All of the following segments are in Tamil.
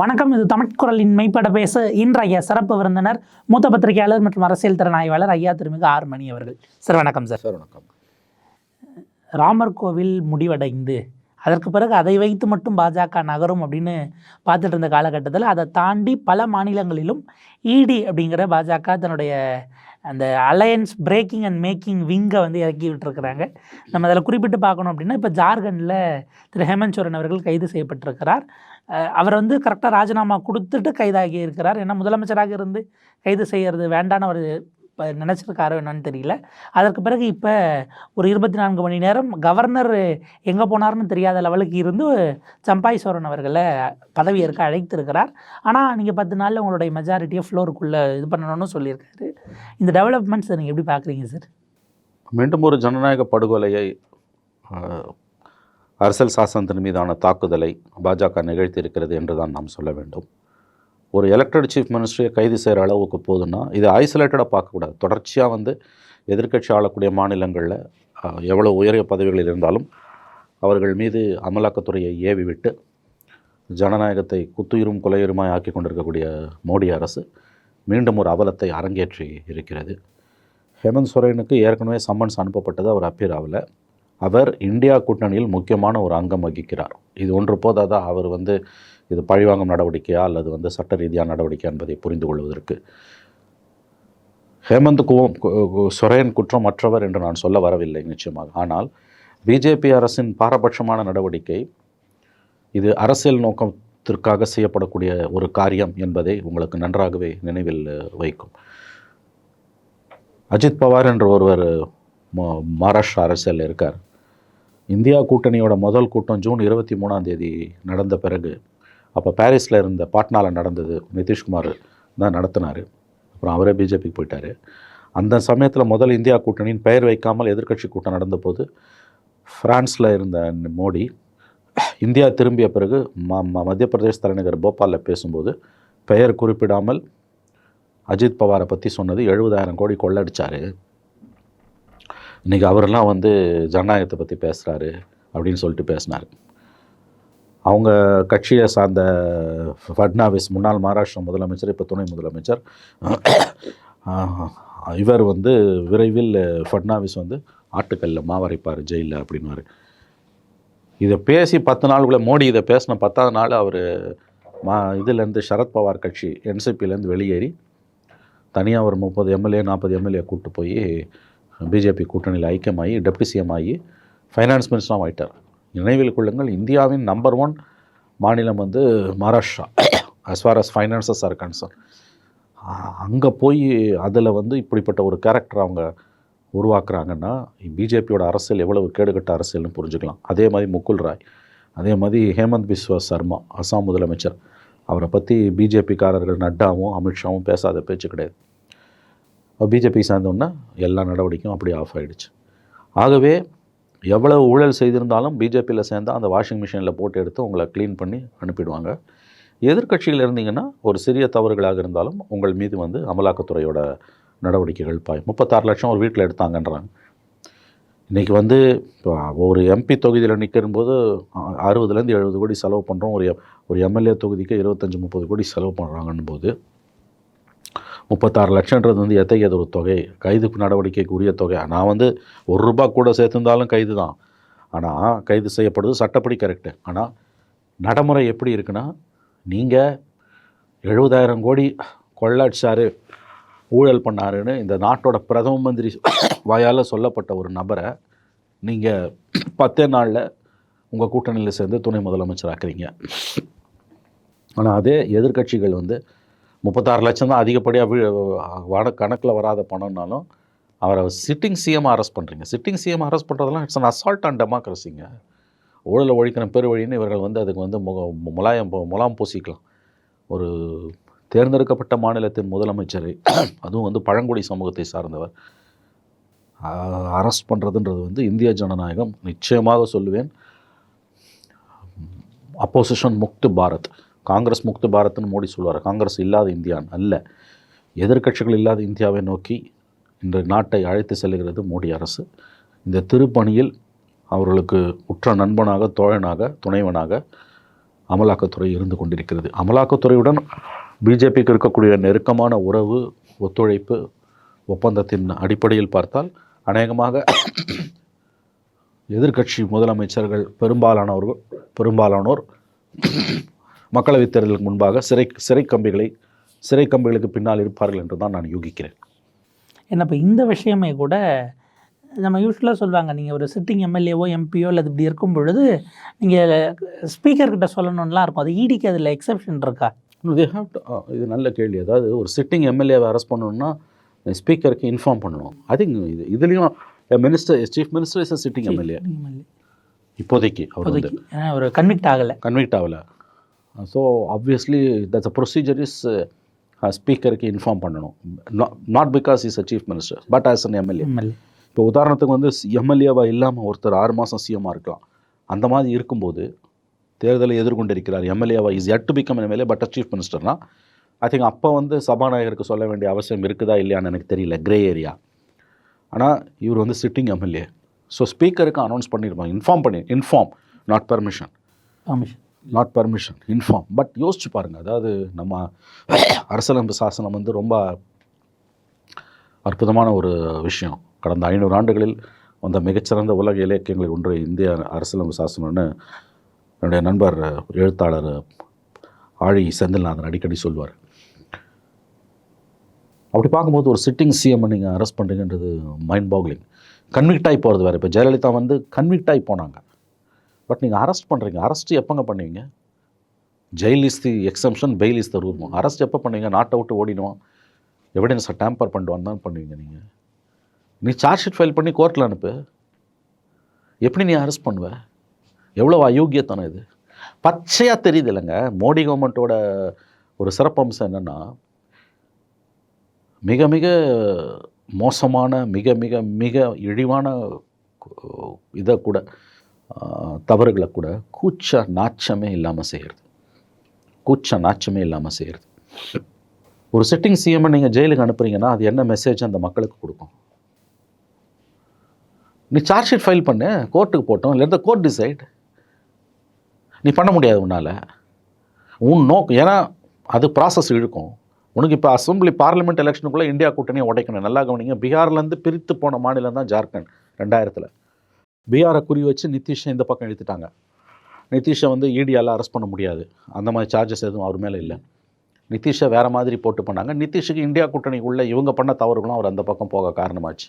வணக்கம் இது தமிழ்குரலின் மெய்ப்பட பேச இன்றைய சிறப்பு விருந்தினர் மூத்த பத்திரிகையாளர் மற்றும் அரசியல் திறன் ஆய்வாளர் ஐயா திருமிகு ஆர் மணி அவர்கள். சார் வணக்கம் சார். சார் வணக்கம். ராமர் கோவில் முடிவடைந்து அதற்கு பிறகு அதை வைத்து மட்டும் பாஜக நகரும் அப்படின்னு பார்த்துட்டு இருந்த காலகட்டத்தில் அதை தாண்டி பல மாநிலங்களிலும் இடி அப்படிங்கிற பாஜக தன்னுடைய அந்த அலையன்ஸ் பிரேக்கிங் அண்ட் மேக்கிங் விங்கை வந்து இறக்கி விட்டுருக்குறாங்க நம்ம அதில் குறிப்பிட்டு பார்க்கணும் அப்படின்னா இப்போ ஜார்க்கண்டில் திரு ஹேமந்த் சோரன் அவர்கள் கைது செய்யப்பட்டிருக்கிறார். அவர் வந்து கரெக்டாக ராஜினாமா கொடுத்துட்டு கைதாகி இருக்கிறார். ஏன்னா முதலமைச்சராக இருந்து கைது செய்கிறது வேண்டான ஒரு இப்போ நினச்சிருக்காரோ என்னன்னு தெரியல. அதற்கு பிறகு இப்போ ஒரு இருபத்தி நான்கு மணி நேரம் கவர்னர் எங்கே போனார்னு தெரியாத லெவலுக்கு இருந்து சம்பாய் சோரன் அவர்களை பதவியேற்க அழைத்திருக்கிறார். ஆனால் நீங்கள் பத்து நாளில் உங்களுடைய மெஜாரிட்டியை ஃப்ளோருக்குள்ளே இது பண்ணணும்னு சொல்லியிருக்காரு. இந்த டெவலப்மெண்ட்ஸ் நீங்கள் எப்படி பார்க்குறீங்க சார் மீண்டும் ஒரு ஜனநாயக படுகொலையை அரசியல் சாசனத்தின் மீதான தாக்குதலை பாஜக நிகழ்த்தியிருக்கிறது என்று தான் நாம் சொல்ல வேண்டும். ஒரு எலெக்டட் சீஃப் மினிஸ்டரை கைது செய்கிற அளவுக்கு போதுன்னா இதை ஐசோலேட்டடாக பார்க்கக்கூடாது. தொடர்ச்சியாக வந்து எதிர்க்கட்சி ஆளக்கூடிய மாநிலங்களில் எவ்வளோ உயரிய பதவிகளில் இருந்தாலும் அவர்கள் மீது அமலாக்கத்துறையை ஏவி விட்டு ஜனநாயகத்தை குத்துயிரும் கொலையுருமாய் ஆக்கி கொண்டிருக்கக்கூடிய மோடி அரசு மீண்டும் ஒரு அவலத்தை அரங்கேற்றி இருக்கிறது. ஹேமந்த் சோரனுக்கு ஏற்கனவே சம்மன்ஸ் அனுப்பப்பட்டது அவர் அப்பீர் ஆகலை. அவர் இந்தியா கூட்டணியில் முக்கியமான ஒரு அங்கம் வகிக்கிறார். இது ஒன்று போதாதான் அவர் வந்து இது பழிவாங்கும் நடவடிக்கையா அல்லது வந்து சட்ட ரீதியான நடவடிக்கை என்பதை புரிந்து கொள்வதற்கு. ஹேமந்த் குவம் கு- கு- சொரேன் குற்றமற்றவர் என்று நான் சொல்ல வரவில்லை நிச்சயமாக. ஆனால் பிஜேபி அரசின் பாரபட்சமான நடவடிக்கை இது அரசியல் நோக்கத்திற்காக செய்யப்படக்கூடிய ஒரு காரியம் என்பதை உங்களுக்கு நன்றாகவே நினைவில் வைக்கும். அஜித் பவார் என்ற ஒருவர் ம- மகாராஷ்டிரா அரசியலில் இருக்கார். இந்தியா கூட்டணியோட முதல் கூட்டம் ஜூன் இருபத்தி மூணாம் தேதி நடந்த பிறகு அப்போ பாரிஸில் இருந்த பாட்னாவில் நடந்தது நிதிஷ்குமார் தான் நடத்தினார். அப்புறம் அவரே பிஜேபிக்கு போயிட்டார். அந்த சமயத்தில் முதல் இந்தியா கூட்டணியின் பெயர் வைக்காமல் எதிர்க்கட்சி கூட்டம் நடந்தபோது ஃப்ரான்ஸில் இருந்த மோடி இந்தியா திரும்பிய பிறகு ம ம- மத்திய பிரதேஷ் தலைநகர் போபாலில் பேசும்போது பெயர் குறிப்பிடாமல் அஜித் பவாரை பற்றி சொன்னது எழுபதாயிரம் கோடி கொள்ளடிச்சார். இன்றைக்கி அவரெல்லாம் வந்து ஜனநாயகத்தை பற்றி பேசுகிறாரு அப்படின்னு சொல்லிட்டு பேசினார். அவங்க கட்சியை சார்ந்த ஃபட்னாவிஸ் முன்னாள் மகாராஷ்டிரா முதலமைச்சர் இப்போ துணை முதலமைச்சர். இவர் வந்து விரைவில் ஃபட்னாவிஸ் வந்து ஆட்டுக்கல்ல மாவரைப்பார் ஜெயிலில் அப்படின்னாரு இதை பேசி பத்து நாளுக்குள்ளே மோடி இதை பேசின பத்தாவது நாள் அவர் மா இதுலேருந்து சரத்பவார் கட்சி என்சிபிலேருந்து வெளியேறி தனியாக ஒரு முப்பது எம்எல்ஏ நாற்பது எம்எல்ஏ கூட்டு போய் பிஜேபி கூட்டணியில் ஐக்கியமாகி டெப்டி சிஎம் ஆகி ஃபைனான்ஸ் மினிஸ்டராக ஆகிட்டார் நினைவில் கொள்ளுங்கள் இந்தியாவின் நம்பர் ஒன் மாநிலம் வந்து Maharashtra as far as finances are concerned அங்கே போய் அதில் வந்து இப்படிப்பட்ட ஒரு கேரக்டர் அவங்க உருவாக்குறாங்கன்னா பிஜேபியோட அரசியல் எவ்வளவு கேடுகட்ட அரசியல்னு புரிஞ்சுக்கலாம். அதே மாதிரி முகுல் ராய் அதே மாதிரி ஹேமந்த் பிஸ்வா சர்மா அசாம் முதலமைச்சர். அவரை பற்றி பிஜேபிக்காரர்கள் நட்டாவும் அமித்ஷாவும் பேசாத பேச்சு கிடையாது. பிஜேபி சார்ந்தோன்னா எல்லா நடவடிக்கையும் அப்படியே ஆஃப் ஆகிடுச்சு ஆகவே எவ்வளவு ஊழல் செய்திருந்தாலும் பிஜேபியில் சேர்ந்தால் அந்த வாஷிங் மிஷினில் போட்டு எடுத்து உங்களை க்ளீன் பண்ணி அனுப்பிடுவாங்க. எதிர்க்கட்சியில் இருந்தீங்கன்னா ஒரு சிறிய தவறுகளாக இருந்தாலும் உங்கள் மீது வந்து அமலாக்கத்துறையோட நடவடிக்கைகள் பாய் முப்பத்தாறு லட்சம் ஒரு வீட்டில் எடுத்தாங்கன்றாங்க. இன்றைக்கி வந்து இப்போ ஒரு எம்பி தொகுதியில் நிற்கும்போது அறுபதுலேருந்து எழுபது கோடி செலவு பண்ணுறோம் ஒரு ஒரு எம்எல்ஏ தொகுதிக்கு இருபத்தஞ்சி முப்பது கோடி செலவு பண்ணுறாங்கன்னும் போது முப்பத்தாறு லட்சன்றது வந்து எத்தகையது ஒரு தொகை? கைது நடவடிக்கைக்கு உரிய தொகை. நான் வந்து ஒரு ரூபா கூட சேர்த்துருந்தாலும் கைது தான். ஆனால் கைது செய்யப்படுது சட்டப்படி கரெக்டு ஆனால் நடைமுறை எப்படி இருக்குன்னா நீங்கள் எழுபதாயிரம் கோடி கொள்ளடிச்சாரு ஊழல் பண்ணாருன்னு இந்த நாட்டோட பிரதம மந்திரி வாயால் சொல்லப்பட்ட ஒரு நபரை நீங்கள் பத்தே நாளில் உங்கள் கூட்டணியில் சேர்ந்து துணை முதலமைச்சர் ஆக்குறீங்க ஆனால் அதே எதிர்க்கட்சிகள் வந்து முப்பத்தாறு லட்சம் தான் அதிகப்படியாக வீ வட கணக்கில் வராத பணம்னாலும் அவரை சிட்டிங் சிஎம் அரெஸ்ட் பண்ணுறீங்க சிட்டிங் சிஎம் அரெஸ்ட் பண்ணுறதெல்லாம் இட்ஸ் அன் அசால்ட் அண்ட் டெமோக்ரஸிங்க ஊழலை ஒழிக்கிற பெருவழின்னு இவர்கள் வந்து அதுக்கு வந்து முக முலாயம் முலாம் பூசிக்கலாம். ஒரு தேர்ந்தெடுக்கப்பட்ட மாநிலத்தின் முதலமைச்சரை அதுவும் வந்து பழங்குடி சமூகத்தை சார்ந்தவர். அரெஸ்ட் பண்ணுறதுன்றது வந்து இந்திய ஜனநாயகம். நிச்சயமாக சொல்லுவேன். அப்போசிஷன் முக்து பாரத். காங்கிரஸ் முக்து பாரத்னு மோடி சொல்வார். காங்கிரஸ் இல்லாத இந்தியான் அல்ல. எதிர்க்கட்சிகள் இல்லாத இந்தியாவை நோக்கி இன்று நாட்டை அழைத்து செல்கிறது மோடி அரசு. இந்த திருப்பணியில் அவர்களுக்கு உற்ற நண்பனாக தோழனாக துணைவனாக அமலாக்கத்துறை இருந்து கொண்டிருக்கிறது. அமலாக்கத்துறையுடன் பிஜேபிக்கு இருக்கக்கூடிய நெருக்கமான உறவு ஒத்துழைப்பு ஒப்பந்தத்தின் அடிப்படையில் பார்த்தால் அநேகமாக எதிர்க்கட்சி முதலமைச்சர்கள் பெரும்பாலானவர்கள் பெரும்பாலானோர் மக்களவைத் தேர்தலுக்கு முன்பாக சிறை சிறை கம்பிகளை சிறை கம்பிகளுக்கு பின்னால் இருப்பார்கள் என்று தான் நான் யூகிக்கிறேன். ஏன்னா இப்போ இந்த விஷயமே கூட நம்ம யூஸ்வலாக சொல்லுவாங்க நீங்கள் ஒரு சிட்டிங் எம்எல்ஏவோ எம்பியோ இல்லை இப்படி இருக்கும் பொழுது நீங்கள் ஸ்பீக்கர்கிட்ட சொல்லணும்லாம் இருக்கும். அது ஈடிக்கு அதில் எக்ஸப்ஷன் இருக்கா? தே ஹாவ் இது நல்ல கேள்வி. அதாவது ஒரு சிட்டிங் எம்எல்ஏவை அரெஸ்ட் பண்ணணும்னா ஸ்பீக்கருக்கு இன்ஃபார்ம் பண்ணணும். ஐ திங்க் இது இதுலேயும் minister chief minister is sitting MLA இப்போதைக்கு அவர் ஒரு கன்விக்ட் ஆகலை. கன்விக்ட் ஆகலை. So obviously that's a procedure is ஸ்பீக்கருக்கு inform பண்ணணும். Not because is a chief minister but as an MLA இப்போ உதாரணத்துக்கு வந்து எம்எல்ஏவாக இல்லாமல் ஒருத்தர் ஆறு மாதம் சிஎம்மாக இருக்கலாம். அந்த மாதிரி இருக்கும்போது தேர்தலை எதிர்கொண்டிருக்கிறார் எம்எல்ஏவா is it to become MLA but chief மினிஸ்டர்னா I think அப்போ வந்து சபாநாயகருக்கு சொல்ல வேண்டிய அவசியம் இருக்குதா இல்லையான்னு எனக்கு தெரியல கிரே ஏரியா ஆனால் இவர் வந்து சிட்டிங் எம்எல்ஏ ஸோ ஸ்பீக்கருக்கு அனௌன்ஸ் பண்ணியிருப்பாங்க இன்ஃபார்ம் பண்ணி inform not permission permission not permission inform but யோசிச்சு பாருங்கள் அதாவது நம்ம அரசியலமைப்பு சாசனம் வந்து ரொம்ப அற்புதமான ஒரு விஷயம். கடந்த ஐநூறு ஆண்டுகளில் வந்த மிகச்சிறந்த உலக இலக்கியங்களில் ஒன்று இந்திய அரசியலமைப்பு சாசனம்னு என்னுடைய நண்பர் எழுத்தாளர் ஆழி செந்தில்நாதன் அடிக்கடி சொல்வார். அப்படி பார்க்கும்போது ஒரு சிட்டிங் சிஎம் நீங்கள் அரெஸ்ட் பண்ணுறீங்கன்றது மைண்ட் பாக்லிங் கன்விக்ட் ஆகி போகிறது வேறு. இப்போ ஜெயலலிதா வந்து கன்விக்ட் ஆகி போனாங்க. பட் நீங்கள் அரெஸ்ட் பண்ணுறீங்க அரெஸ்ட் எப்போங்க பண்ணுவீங்க? Jail is the exemption bail is the rule. Arrest எப்போ பண்ணுவீங்க? நாட்டை விட்டு ஓடிடுவோம் எவிடன்ஸை டேம்பர் பண்ணுவான்னு தான் பண்ணுவீங்க நீங்கள் நீ சார்ஜ் ஷீட் ஃபைல் பண்ணி கோர்ட்டில் அனுப்பு. எப்படி நீ அரெஸ்ட் பண்ணுவ? எவ்வளோ அயோக்கியத்தனம் இது? பச்சையாக தெரியுது இல்லைங்க. மோடி கவர்மெண்ட்டோட ஒரு சிறப்பம்சம் என்னென்னா மிக மிக மோசமான மிக மிக மிக இழிவான இதை கூட தவறுகளை கூட கூச்ச நாச்சமே இல்லாமல் செய்கிறது கூச்ச நாச்சமே இல்லாமல் செய்கிறது ஒரு சிட்டிங் சிஎம்மை நீங்கள் ஜெயிலுக்கு அனுப்புறீங்கன்னா அது என்ன மெசேஜ் அந்த மக்களுக்கு கொடுக்கும்? நீ சார்ஜ் ஷீட் ஃபைல் பண்ணு கோர்ட்டுக்கு போட்டோம் இல்லை கோர்ட் டிசைட் நீ பண்ண முடியாது உன்னால். உன் நோக்கம் ஏன்னா அது ப்ராசஸ் இழுக்கும். உனக்கு இப்போ அசம்பிளி பார்லிமெண்ட் எலெக்ஷனுக்குள்ளே இந்தியா கூட்டணியை உடைக்கணும். நல்லா கவனிங்க. பீகார்லேருந்து பிரித்து போன மாநிலம் தான் ஜார்க்கண்ட் ரெண்டாயிரத்தில். பீகாரை குறி வச்சு நிதிஷை இந்த பக்கம் இழுத்துட்டாங்க. நிதிஷை வந்து இடியால் அரெஸ்ட் பண்ண முடியாது. அந்த மாதிரி சார்ஜஸ் எதுவும் அவர் மேலே இல்லை. நிதிஷை வேறு மாதிரி போட்டு பண்ணாங்க. நிதிஷுக்கு இந்தியா கூட்டணிக்குள்ளே இவங்க பண்ண தவறுகளும் அவர் அந்த பக்கம் போக காரணமாச்சு.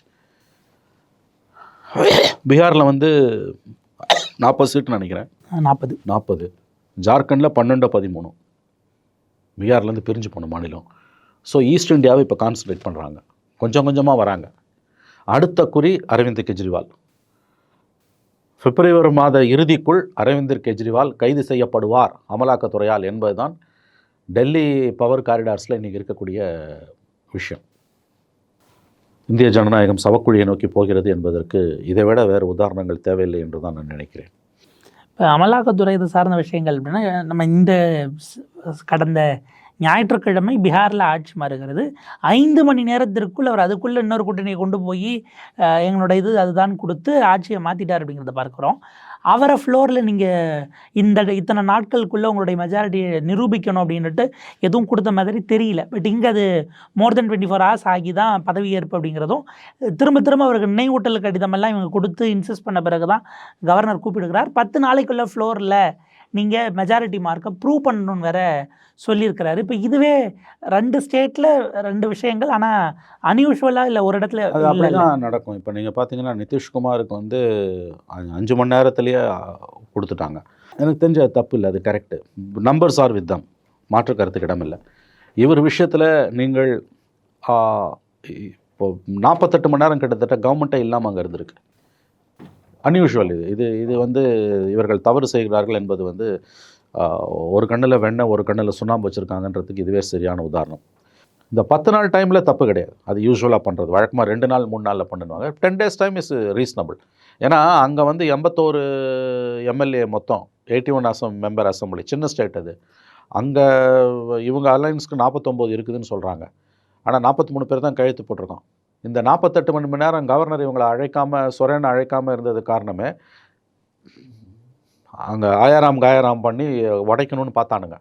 பீகாரில் வந்து நாற்பது சீட்டு நினைக்கிறேன். நாற்பது நாற்பது ஜார்க்கண்டில் பன்னெண்டு பதிமூணு. பீகார்லேருந்து பிரிஞ்சு போன மாநிலம். ஸோ ஈஸ்ட் இந்தியாவை இப்போ கான்சன்ட்ரேட் பண்ணுறாங்க கொஞ்சம் கொஞ்சமாக வராங்க. அடுத்த குறி அரவிந்த் கெஜ்ரிவால். பிப்ரவரி மாத இறுதிக்குள் அரவிந்தர் கெஜ்ரிவால் கைது செய்யப்படுவார் அமலாக்கத்துறையால் என்பதுதான் டெல்லி பவர் காரிடார்ஸில் இன்றைக்கி இருக்கக்கூடிய விஷயம். இந்திய ஜனநாயகம் சவக்குழியை நோக்கி போகிறது என்பதற்கு இதை விட வேறு உதாரணங்கள் தேவையில்லை என்று தான் நான் நினைக்கிறேன். இப்போ அமலாக்கத்துறை இது சார்ந்த விஷயங்கள் அப்படின்னா நம்ம இந்த கடந்த ஞாயிற்றுக்கிழமை பீகாரில் ஆட்சி மாறுகிறது. ஐந்து மணி நேரத்திற்குள் அவர் அதுக்குள்ளே இன்னொரு கூட்டணியை கொண்டு போய் எங்களுடைய எங்களோட இது அதுதான் கொடுத்து ஆட்சியை மாற்றிட்டார் அப்படிங்கிறத பார்க்குறோம். அவரை ஃப்ளோரில் நீங்கள் இந்த இத்தனை நாட்களுக்குள்ளே உங்களுடைய மெஜாரிட்டியை நிரூபிக்கணும் அப்படின்ட்டு எதுவும் கொடுத்த மாதிரி தெரியல. பட் இங்கே அது more than twenty four hours ஆகி தான் பதவியேற்பு அப்படிங்கிறதும் திரும்ப திரும்ப அவருக்கு நினைவூட்டல் கடிதமெல்லாம் இவங்க கொடுத்து இன்சிஸ்ட் பண்ண பிறகு தான் கவர்னர் கூப்பிடுகிறார். பத்து நாளைக்குள்ளே ஃப்ளோரில் நீங்கள் மெஜாரிட்டி மார்க்கை ப்ரூவ் பண்ணணும்னு வேற சொல்லியிருக்கிறாரு. இப்போ இதுவே ரெண்டு ஸ்டேட்டில் ரெண்டு விஷயங்கள் ஆனால் அன்யூஷுவலாக இல்லை ஒரு இடத்துல அது இல்ல, அப்படி இல்ல. தான் நடக்கும். இப்போ நீங்கள் பார்த்தீங்கன்னா நிதிஷ்குமாருக்கு வந்து அஞ்சு மணி நேரத்துலேயே கொடுத்துட்டாங்க. எனக்கு தெரிஞ்ச தப்பு இல்லை அது கரெக்டு நம்பர்ஸ் ஆர் வித்தம் மாற்று கருத்துக்கு இடமில்லை இவர் விஷயத்தில் நீங்கள் இப்போ நாற்பத்தெட்டு மணி நேரம் கிட்டத்தட்ட கவர்மெண்ட்டே இல்லாமல் அங்கே இருந்திருக்கு. அன்யூஷுவல் இது. இது இது வந்து இவர்கள் தவறு செய்கிறார்கள் என்பது வந்து ஒரு கண்ணில் வெண்ணெய் ஒரு கண்ணில் சுண்ணாம்பு வச்சுருக்காங்கன்றதுக்கு இதுவே சரியான உதாரணம். இந்த பத்து நாள் டைமில் தப்பு கிடையாது. அது யூஸ்வலாக பண்ணுறது வழக்கமாக ரெண்டு நாள் மூணு நாளில் பண்ணுவாங்க. Ten days time is reasonable ஏன்னா அங்கே வந்து எண்பத்தோரு எம்எல்ஏ மொத்தம் eighty one Azam member assembly சின்ன ஸ்டேட் அது. அங்கே இவங்க அலைன்ஸ்க்கு நாற்பத்தொம்போது இருக்குதுன்னு சொல்கிறாங்க ஆனால் நாற்பத்தி மூணு பேர் தான் கழுத்து போட்டிருக்கோம் இந்த நாற்பத்தெட்டு மணி மணி நேரம் கவர்னர் இவங்களை அழைக்காமல் சொரேனை அழைக்காமல் இருந்தது காரணமே அங்கே ஆயாராம் காயாராம் பண்ணி உடைக்கணும்னு பார்த்தானுங்க.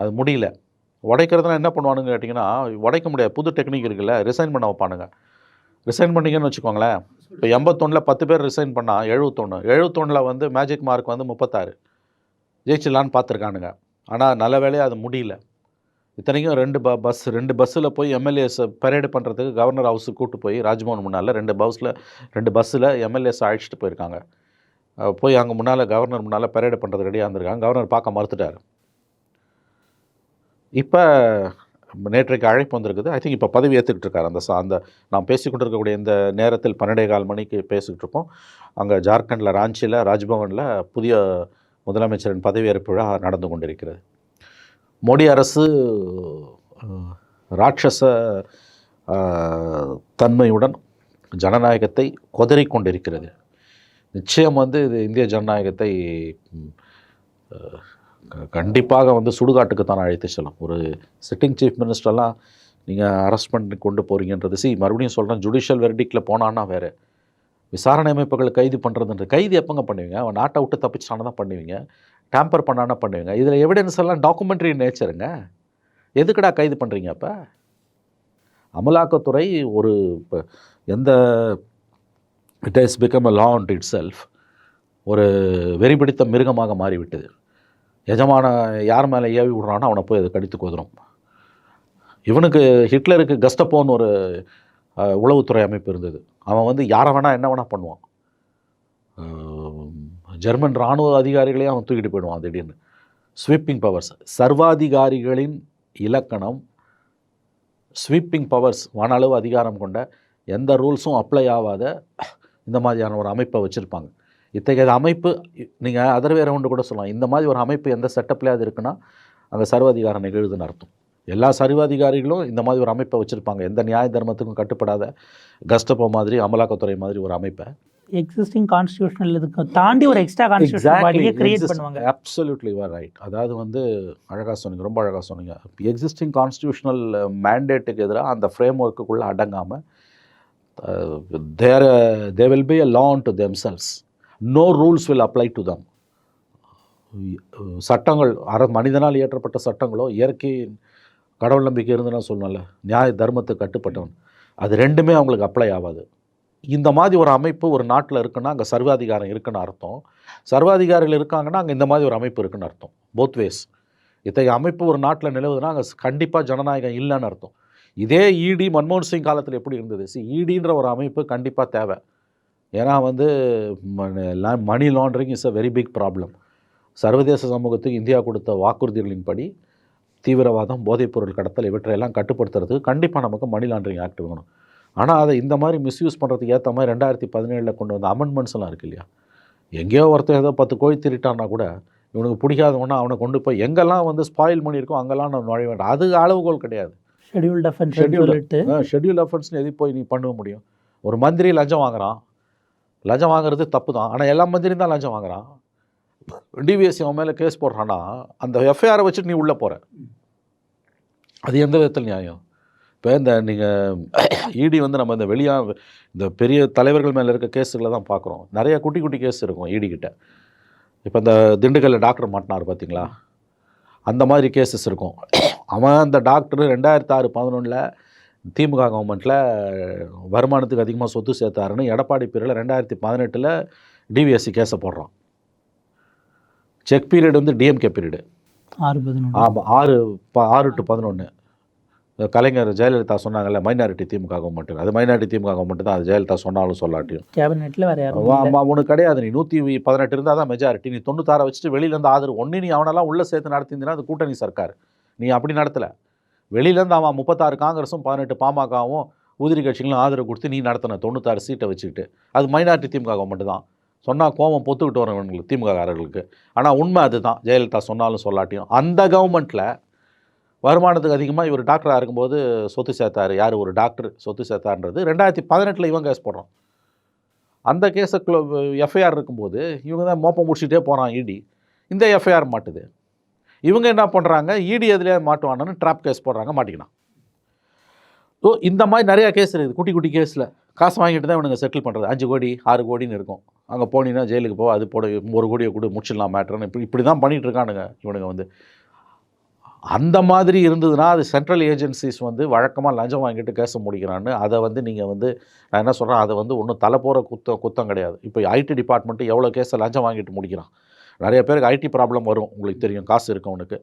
அது முடியல. உடைக்கிறதுனா என்ன பண்ணுவானுங்க கேட்டிங்கன்னா உடைக்க முடியாது. புது டெக்னிக் இருக்குல்ல ரிசைன் பண்ண வைப்பானுங்க. ரிசைன் பண்ணீங்கன்னு வச்சுக்கோங்களேன் இப்போ எண்பத்தொன்னில் பத்து பேர் ரிசைன் பண்ணால் எழுபத்தொன்று எழுபத்தொன்னில் வந்து மேஜிக் மார்க் வந்து முப்பத்தாறு. ஜெயிச்சிடலான்னு பார்த்துருக்கானுங்க. ஆனால் நல்ல வேலையாக அது முடியல. இத்தனைக்கும் ரெண்டு ப பஸ் ரெண்டு பஸ்ஸில் போய் எம்எல்ஏஸ் பரேடு பண்ணுறதுக்கு கவர்னர் ஹவுஸுக்கு கூப்பிட்டு போய் ராஜ்பவன் முன்னால் ரெண்டு பஸ்ஸில் ரெண்டு பஸ்ஸில் எம்எல்ஏஸ் அழைச்சிட்டு போயிருக்காங்க. போய் அங்கே முன்னால் கவர்னர் முன்னால் பரேடு பண்ணுறது ரெடியாக இருந்திருக்காங்க. கவர்னர் பார்க்க மறுத்துட்டார். இப்போ நேற்றைக்கு அழைப்பு வந்திருக்குது. ஐ திங்க் இப்போ பதவி ஏற்றுக்கிட்டு இருக்கார். அந்த சா அந்த நாம் பேசிக்கொண்டு இருக்கக்கூடிய இந்த நேரத்தில் பன்னெண்டே கால் மணிக்கு பேசிக்கிட்டு இருக்கோம் அங்கே ஜார்க்கண்டில் ராஞ்சியில் ராஜ்பவனில் புதிய முதலமைச்சரின் பதவியேற்பு விழா நடந்து கொண்டிருக்கிறது. மோடி அரசு ராட்சச தன்மையுடன் ஜனநாயகத்தை கொதறிக்கொண்டிருக்கிறது. நிச்சயம் வந்து இது இந்திய ஜனநாயகத்தை க- கண்டிப்பாக வந்து சுடுகாட்டுக்கு தான் அழைத்து செல்லும். ஒரு சிட்டிங் சீஃப் மினிஸ்டர்லாம் நீங்கள் அரெஸ்ட் பண்ணி கொண்டு போகிறீங்கன்றது சி மறுபடியும் சொல்கிறேன் ஜுடிஷியல் வெர்டிக்டில் போனான்னா வேறு. விசாரணை அமைப்புகளை கைது பண்ணுறதுன்ற கைது எப்போங்க பண்ணுவீங்க? அவன் நாட்டை விட்டு தப்பிச்சானதான் பண்ணுவீங்க. டேம்பர் பண்ணானா பண்ணுவீங்க இதில் எவிடன்ஸ் எல்லாம் டாக்குமெண்ட்ரி நேச்சருங்க எதுக்குடா கைது பண்ணுறீங்க அப்போ? அமலாக்கத்துறை ஒரு இப்போ எந்த it has become a law and itself ஒரு வெறி பிடித்த மிருகமாக மாறிவிட்டது. எஜமான யார் மேலே ஏவி விடுறானோ அவனை போய் அதை கடித்து கொதுரும் இவனுக்கு ஹிட்லருக்கு கஸ்டப்போன்னு ஒரு உளவுத்துறை அமைப்பு இருந்தது. அவன் வந்து யாரை வேணால் என்ன வேணால் பண்ணுவான். ஜெர்மன் இராணுவ அதிகாரிகளையும் அவன் தூக்கிட்டு போயிடுவான் திடீர்னு. ஸ்வீப்பிங் பவர்ஸ் சர்வாதிகாரிகளின் இலக்கணம் ஸ்வீப்பிங் பவர்ஸ் வானளவு அதிகாரம் கொண்ட எந்த ரூல்ஸும் அப்ளை ஆகாத இந்த மாதிரியான ஒரு அமைப்பை வச்சுருப்பாங்க. இத்தகைய அமைப்பு நீங்கள் அதர் வேற ஒன்று கூட சொல்லலாம். இந்த மாதிரி ஒரு அமைப்பு எந்த செட்டப்லேயாவது இருக்குன்னா அங்கே சர்வாதிகாரம் நிகழுதுன்னு அர்த்தம். எல்லா சர்வாதிகாரிகளும் இந்த மாதிரி ஒரு அமைப்பை வச்சுருப்பாங்க. எந்த நியாய தர்மத்துக்கும் கட்டுப்படாத கஸ்டப்போ மாதிரி அமலாக்கத்துறை மாதிரி ஒரு அமைப்பை. எக்ஸிஸ்டிங் கான்ஸ்டியூஷனல் இதுக்கு தாண்டி ஒரு எக்ஸ்ட்ரா கான்ஸ்டியூஷன் பாடியை கிரியேட் பண்ணுவாங்க. அப்சல்யூட்லி வர் ரைட் அதாவது வந்து அழகாக சொன்னீங்க ரொம்ப அழகாக சொன்னீங்க. எக்ஸிஸ்டிங் கான்ஸ்டியூஷனல் மேண்டேட்டுக்கு எதிராக அந்த ஃப்ரேம் ஒர்க்குள்ளே அடங்காமல் there they will be a law to themselves no rules will apply to them சட்டங்கள் அற மனிதனால் இயற்றப்பட்ட சட்டங்களோ இயற்கை கடவுள் நம்பிக்கை இருந்துன்னா சொல்லணும்ல நியாய தர்மத்துக்கு கட்டுப்பட்டவன். அது ரெண்டுமே அவங்களுக்கு அப்ளை ஆகாது. இந்த மாதிரி ஒரு அமைப்பு ஒரு நாட்டில் இருக்குன்னா அங்கே சர்வாதிகாரம் இருக்குன்னு அர்த்தம். சர்வாதிகாரிகள் இருக்காங்கன்னா அங்கே இந்த மாதிரி ஒரு அமைப்பு இருக்குன்னு அர்த்தம். போத் வேஸ் இத்தகைய அமைப்பு ஒரு நாட்டில் நிலவுதுன்னா அங்கே கண்டிப்பாக ஜனநாயகம் இல்லைன்னு அர்த்தம். இதே இடி மன்மோகன் சிங் காலத்தில் எப்படி இருந்தது? சி இடின்ற ஒரு அமைப்பு கண்டிப்பாக தேவை. ஏன்னா வந்து money laundering is a very big problem சர்வதேச சமூகத்துக்கு இந்தியா கொடுத்த வாக்குறுதிகளின்படி தீவிரவாதம் போதைப்பொருள் கடத்தல் இவற்றையெல்லாம் கட்டுப்படுத்துறதுக்கு கண்டிப்பாக நமக்கு மணி லாண்ட்ரிங் ஆக்ட் வேணும். ஆனால் அதை இந்த மாதிரி மிஸ்யூஸ் பண்ணுறதுக்கு ஏற்ற மாதிரி ரெண்டாயிரத்தி பதினேழில் கொண்டு வந்த அமெண்ட்மெண்ட்ஸ் எல்லாம் இருக்கு இல்லையா? எங்கேயோ ஒருத்தன் ஏதோ பத்து கோழி திருட்டான்னா கூட இவனுக்கு பிடிக்காதவனா அவனை கொண்டு போய் எங்கெல்லாம் வந்து ஸ்பாயில் பண்ணியிருக்கோம் அங்கெல்லாம் நான் நுழைய வேண்டாம். அது அளவுகோல் கிடையாது. Scheduled offence. சொல்லிட்டு. ஷெட்யூல் அஃபென்ஸ்னு எது போய் நீ பண்ண முடியும்? ஒரு மந்திரி லஞ்சம் வாங்குறான். லஞ்சம் வாங்குறது தப்பு தான் ஆனால் எல்லா மந்திரியும் தான் லஞ்சம் வாங்குறான். டிவிஎஸ்சி அவன் மேலே கேஸ் போடுறான்னா அந்த எஃப்ஐஆரை வச்சுட்டு நீ உள்ளே போகிற அது எந்த விதத்தில் நியாயம்? இப்போ இந்த நீங்கள் இடி வந்து நம்ம இந்த வெளியா இந்த பெரிய தலைவர்கள் மேலே இருக்க கேஸுகளை தான் பார்க்குறோம் நிறைய குட்டி குட்டி கேஸ் இருக்கும் இடி கிட்ட. இப்போ இந்த திண்டுக்கல்ல டாக்டர் மாட்டினார் பார்த்தீங்களா அந்த மாதிரி கேசஸ் இருக்கும். அவன் அந்த டாக்டர் ரெண்டாயிரத்தி ஆறு பதினொன்றில் திமுக கவர்மெண்ட்டில் வருமானத்துக்கு அதிகமாக சொத்து சேர்த்தாருன்னு எடப்பாடி பேரில் ரெண்டாயிரத்தி பதினெட்டில் டிவிஎஸ்சி கேஸை போடுறான். செக் பீரியட் வந்து டிஎம்கே பீரியடு. ஆறு பதினொன்று ஆமாம் ஆறு ப ஆறு டு பதினொன்று கலைஞர் ஜெயலலிதா சொன்னாங்கல்ல மைனாரிட்டி திமுக கவர்மெண்ட் அது மைனாரிட்டி திமுக கவர்மெண்ட் தான் அது ஜெயலலிதா சொன்னாலும் சொல்லாட்டியும். கேபினெட்ல வேற. ஆமாம் உனக்கு கிடையாது. நீ நூற்றி பதினெட்டு இருந்தால் தான் மெஜாரிட்டி நீ தொண்ணூத்தாறை வச்சுட்டு வெளியிலேருந்து ஆதரவு. ஒன்று நீ அவனெல்லாம் உள்ளே சேர்த்து நடத்தியிருந்தீங்கன்னா அது கூட்டணி சர்க்கார். நீ அப்படி நடத்தலை. வெளியிலேருந்து அவன் முப்பத்தாறு காங்கிரஸும் பதினெட்டு பாமகவும் உதிரி கட்சிகளும் ஆதரவு கொடுத்து நீ நடத்தின தொண்ணூத்தாறு சீட்டை வச்சுக்கிட்டு. அது மைனாரிட்டி திமுக கவர்மெண்ட் தான் சொன்னால் கோவம் பொத்துக்கிட்டு வரவங்களுக்கு திமுககாரர்களுக்கு. ஆனால் உண்மை அதுதான். ஜெயலலிதா சொன்னாலும் சொல்லாட்டியும். அந்த கவர்மெண்ட்டில் வருமானத்துக்கு அதிகமாக இவர் டாக்டராக இருக்கும்போது சொத்து சேர்த்தாரு. யார்? ஒரு டாக்டர் சொத்து சேர்த்தாருன்றது. ரெண்டாயிரத்தி பதினெட்டில் இவன் கேஸ் போடுறான் அந்த கேஸை எஃப்ஐஆர் இருக்கும்போது இவங்க தான் மோப்பம் முடிச்சுட்டே போகிறான் இடி. இந்த எஃப்ஐஆர் மாட்டுது. இவங்க என்ன பண்ணுறாங்க இடி எதுலேயே மாட்டுவானு ட்ராப் கேஸ் போடுறாங்க மாட்டிக்கினான். ஸோ இந்த மாதிரி நிறையா கேஸ் இருக்குது. குட்டி குட்டி கேஸில் காசு வாங்கிட்டு தான் இவனுங்க செட்டில் பண்ணுறது அஞ்சு கோடி ஆறு கோடின்னு இருக்கும். அங்கே போனீங்கன்னா ஜெயிலுக்கு போக அது போட ஒரு கோடியை கொடு முடிச்சிடலாம் மேட்ருன்னு இப்படி இப்படி தான் பண்ணிகிட்டு இருக்கானுங்க இவனுங்க வந்து. அந்த மாதிரி இருந்ததுன்னா அது சென்ட்ரல் ஏஜென்சிஸ் வந்து வழக்கமாக லஞ்சம் வாங்கிட்டு கேஸை முடிக்கிறான்னு அதை வந்து நீங்கள் வந்து நான் என்ன சொல்கிறேன் அதை வந்து ஒன்றும் தலை போகிற குத்தம் குத்தம் கிடையாது. இப்போ ஐடி டிபார்ட்மெண்ட்டு எவ்வளோ கேஸை லஞ்சம் வாங்கிட்டு முடிக்கிறான்? நிறைய பேருக்கு ஐடி ப்ராப்ளம் வரும். உங்களுக்கு தெரியும் காசு இருக்கவனுக்கு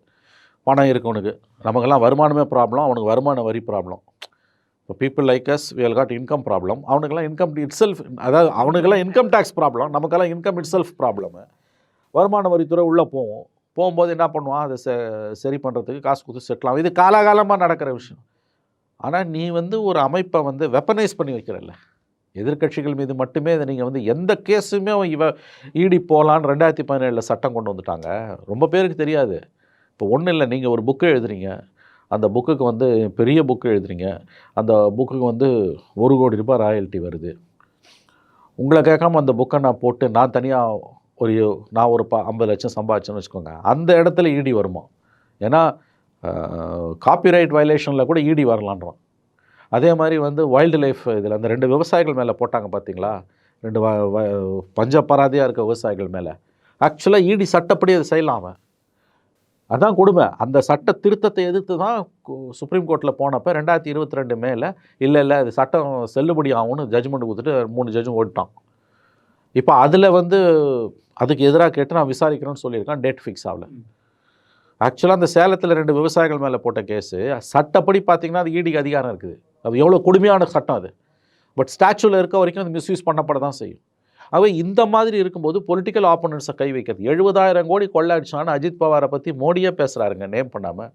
பணம் இருக்கவனுக்கு நமக்கெல்லாம் வருமானமே ப்ராப்ளம் அவனுக்கு வருமான வரி ப்ராப்ளம் இப்போ people like us we have got income problem அவனுக்கெல்லாம் இன்கம் இட் செல்ஃப் அதாவது அவனுக்கெல்லாம் இன்கம் டேக்ஸ் ப்ராப்ளம் நமக்கெல்லாம் இன்கம் இட் செல்ஃப் ப்ராப்ளமு வருமான வரித்துறை உள்ளே போவோம். போகும்போது என்ன பண்ணுவான்? அதை ச சரி பண்ணுறதுக்கு காசு கொடுத்து செட்டில் இது காலாகாலமாக நடக்கிற விஷயம். ஆனால் நீ வந்து ஒரு அமைப்பை வந்து வெப்பனைஸ் பண்ணி வைக்கிறல்ல. எதிர்க்கட்சிகள் மீது மட்டுமே இதை நீங்கள் வந்து எந்த கேஸுமே இவ ஈடி போகலான்னு ரெண்டாயிரத்தி பதினேழில் சட்டம் கொண்டு வந்துட்டாங்க. ரொம்ப பேருக்கு தெரியாது. இப்போ ஒன்றும் இல்லை. நீங்கள் ஒரு புக்கு எழுதுறீங்க. அந்த புக்குக்கு வந்து பெரிய புக்கு எழுதுறீங்க. அந்த புக்குக்கு வந்து ஒரு கோடி ரூபாய் ராயல்ட்டி வருது. உங்களை கேட்காம அந்த புக்கை நான் போட்டு நான் தனியாக ஒரு நான் ஒரு ப ஐம்பது லட்சம் சம்பாதிச்சேன்னு வச்சுக்கோங்க. அந்த இடத்துல ஈடி வருமா? ஏன்னா காப்பிரைட் வயலேஷனில் கூட ஈடி வரலான்றான். அதே மாதிரி வந்து வைல்டு லைஃப் இதில் அந்த ரெண்டு விவசாயிகள் மேலே போட்டாங்க பார்த்தீங்களா? ரெண்டு வ பஞ்சப்பராதியாக இருக்க விவசாயிகள் மேலே. ஆக்சுவலாக ஈடி சட்டப்படி அதை செய்யலாம் அவன். அதான் கொடுமை. அந்த சட்ட திருத்தத்தை எதிர்த்து தான் சுப்ரீம் கோர்ட்டில் போனப்போ ரெண்டாயிரத்தி இருபத்தி ரெண்டு மேலே இல்லை இல்லை அது சட்டம் செல்லுபடி ஆகும்னு ஜட்ஜ்மெண்ட் கொடுத்துட்டு மூணு ஜட்ஜும் ஓடிட்டான். இப்போ அதில் வந்து அதுக்கு எதிராக கேட்டு நான் விசாரிக்கிறேன்னு சொல்லியிருக்கேன் டேட் ஃபிக்ஸ் ஆகல. ஆக்சுவலாக அந்த சேலத்தில் ரெண்டு விவசாயிகள் மேலே போட்ட கேஸு சட்டப்படி பார்த்தீங்கன்னா அது ஈடிக்கு அதிகாரம் இருக்குது. அது எவ்வளோ கொடுமையான சட்டம் அது. பட் ஸ்டாச்சுவில் இருக்க வரைக்கும் அது மிஸ்யூஸ் பண்ணப்பட தான் செய்யும். அவை இந்த மாதிரி இருக்கும்போது பொலிட்டிக்கல் ஆப்போனன்ட்ஸை கை வைக்கிறது. எழுபதாயிரம் கோடி கொள்ளாடிச்சான்னு அஜித் பவாரை பற்றி மோடியே பேசுகிறாருங்க நேம் பண்ணாமல்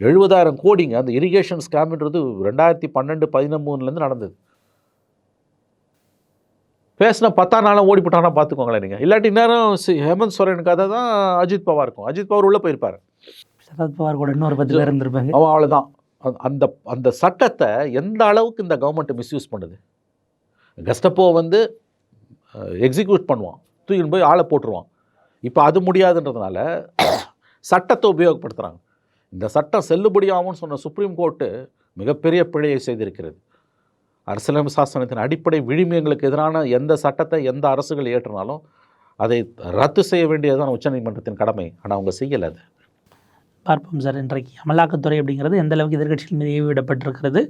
எழுபதாயிரம் கோடிங்க அந்த இரிகேஷன் ஸ்கேம்ன்றது ரெண்டாயிரத்தி பன்னெண்டு பதினொன்றுலேருந்து நடந்தது. பேசின பத்தாம் நாளும் ஓடி போட்டானா பார்த்துக்கோங்களேன் நீங்கள் இல்லாட்டி நேரம் ஹேமந்த் சோரன் கதை தான் அஜித் பவார் இருக்கும். அஜித் பவார் உள்ளே போயிருப்பார். சரத்பவார் கூட இன்னொரு பத்து பேர் இருந்திருப்பாங்க. அவன் அவ்வளோதான் அந்த அந்த சட்டத்தை எந்த அளவுக்கு இந்த கவர்மெண்ட் மிஸ்யூஸ் பண்ணுது? கெஸ்டப்போ வந்து எக்ஸிக்யூட் பண்ணுவான். தூக்கின்னு போய் ஆளை போட்டுருவான். இப்போ அது முடியாதுன்றதுனால சட்டத்தை உபயோகப்படுத்துகிறாங்க இந்த சட்டம் செல்லுபடியாகும்னு சொன்ன சுப்ரீம் கோர்ட்டு மிகப்பெரிய பிழையை செய்திருக்கிறது. அரசியலமைப்பு சாசனத்தின் அடிப்படை விழுமியங்களுக்கு எதிரான எந்த சட்டத்தை எந்த அரசுகள் ஏற்றினாலும் அதை ரத்து செய்ய வேண்டியதுதான் உச்சநீதிமன்றத்தின் கடமை. ஆனால் அவங்க செய்யலை அது. பார்ப்போம் சார். இன்றைக்கு அமலாக்கத்துறை அப்படிங்கிறது எந்த அளவுக்கு எதிர்க்கட்சிகள் மீது ஏவி விடப்பட்டிருக்கிறது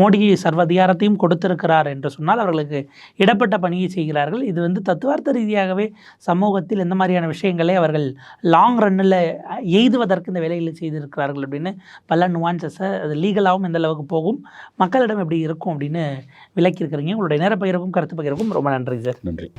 மோடி சர்வதிகாரத்தையும் கொடுத்திருக்கிறார் என்று சொன்னால் அவர்களுக்கு இடப்பட்ட பணியை செய்கிறார்கள். இது வந்து தத்துவார்த்த ரீதியாகவே சமூகத்தில் எந்த மாதிரியான விஷயங்களை அவர்கள் லாங் ரன்னில் எய்துவதற்கு இந்த வேலைகளை செய்திருக்கிறார்கள் அப்படின்னு பல நுவான்சஸை அது லீகலாகவும் எந்த அளவுக்கு போகும் மக்களிடம் எப்படி இருக்கும் அப்படின்னு விளக்கியிருக்கிறீங்க. உங்களுடைய நேர பகிர்வுக்கும் கருத்து பகிர்வுக்கும் ரொம்ப நன்றி சார். நன்றி.